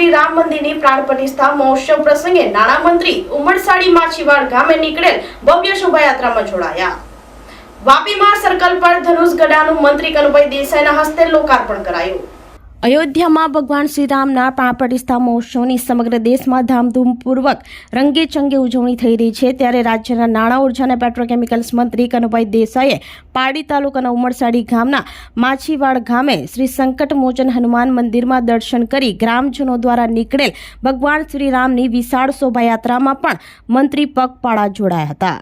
શ્રી રામ મંદિરની પ્રાણ પ્રતિષ્ઠા મહોત્સવ પ્રસંગે નાણામંત્રી ઉમરસાડી માછીવાડ ગામે નીકળેલ ભવ્ય શોભાયાત્રામાં જોડાયા. વાપીમાં સર્કલ પર ધનુષ ગડાનું મંત્રી કનુભાઈ દેસાઈના હસ્તે લોકાર્પણ કરાયું. અયોધ્યામાં ભગવાન શ્રીરામના પ્રાણ મહોત્સવની સમગ્ર દેશમાં ધામધૂમપૂર્વક રંગે ચંગે ઉજવણી થઈ રહી છે. ત્યારે રાજ્યના નાણાં, ઊર્જા અને પેટ્રોકેમિકલ્સ મંત્રી કનુભાઈ દેસાઈએ પારડી તાલુકાના ઉમરસાડી ગામના માછીવાડ ગામે શ્રી સંકટ મોચન હનુમાન મંદિરમાં દર્શન કરી ગ્રામજનો દ્વારા નીકળેલ ભગવાન શ્રીરામની વિશાળ શોભાયાત્રામાં પણ મંત્રી પગપાળા જોડાયા હતા.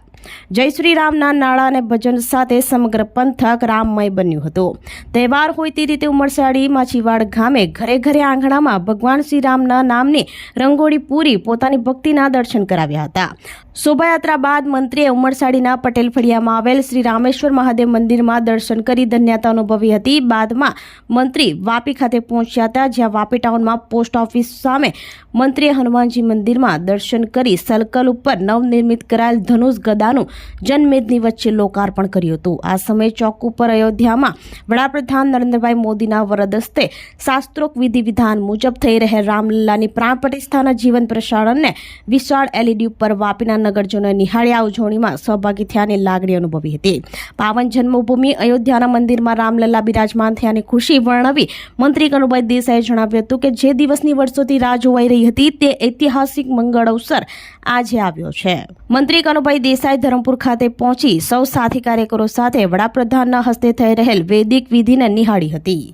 જય શ્રી રામના નાળા અને ભજન સાથે સમગ્ર પંથક રામમય બન્યું હતું. તહેવાર હોય તે રીતે ઉમરસાડી માછીવાડ ગામે ઘરે ઘરે આંગણામાં ભગવાન શ્રી રામના નામની રંગોળી પૂરી પોતાની ભક્તિના દર્શન કરાવ્યા હતા. શોભાયાત્રા બાદ મંત્રીએ ઉમરસાડીના પટેલ ફળિયામાં આવેલ શ્રી રામેશ્વર મહાદેવ મંદિરમાં દર્શન કરી ધન્યતા અનુભવી હતી. બાદમાં મંત્રી વાપી ખાતે પહોંચ્યા હતા, જ્યાં વાપી ટાઉનમાં પોસ્ટ ઓફિસ સામે મંત્રીએ હનુમાનજી મંદિરમાં દર્શન કરી સર્કલ ઉપર નવનિર્મિત કરાયેલ ધનુષ ગદાનું જનમેદની વચ્ચે લોકાર્પણ કર્યું હતું. આ સમયે ચોક ઉપર અયોધ્યામાં વડાપ્રધાન નરેન્દ્રભાઈ મોદીના વરદસ્તે શાસ્ત્રોક વિધિ વિધાન મુજબ થઈ રહેલ રામલીલાની પ્રાણ પ્રતિષ્ઠાના જીવન પ્રસારણને વિશાળ એલઈડી ઉપર વાપીના નગરજનોએ નિહાળ્યા ઉજવણીમાં સહભાગી થયાની લાગણી અનુભવી હતી. પાવન જન્મભૂમિ અયોધ્યાના મંદિરમાં રામલલ્લા બિરાજમાન થયાની ખુશી વર્ણવી મંત્રી કનુભાઈ દેસાઈએ જણાવ્યું હતું કે જે દિવસની વર્ષોથી રાહ જોવાઈ રહી હતી તે ઐતિહાસિક મંગળ અવસર આજે આવ્યો છે. મંત્રી કનુભાઈ દેસાઈ ધરમપુર ખાતે પહોંચી સૌ સાથી કાર્યકરો સાથે વડાપ્રધાનના હસ્તે થઈ રહેલ વૈદિક વિધિને નિહાળી હતી.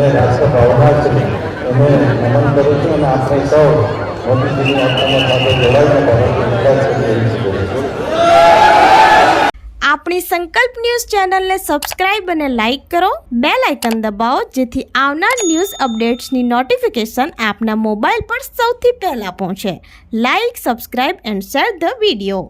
અને રાષ્ટ્ર ભાવના છે એને નમન કરું છું અને આપણે સૌ મોદીજીની આત્મા સાથે જોડાઈને ભારતની વિકાસ કરું આપણી સંકલ્પ ન્યૂઝ ચેનલને સબસ્ક્રાઇબ અને લાઇક કરો. બે લાઇકન દબાવો, જેથી આવનાર ન્યૂઝ અપડેટ્સની નોટિફિકેશન આપના મોબાઈલ પર સૌથી પહેલા પહોંચે. Like, subscribe and share the video.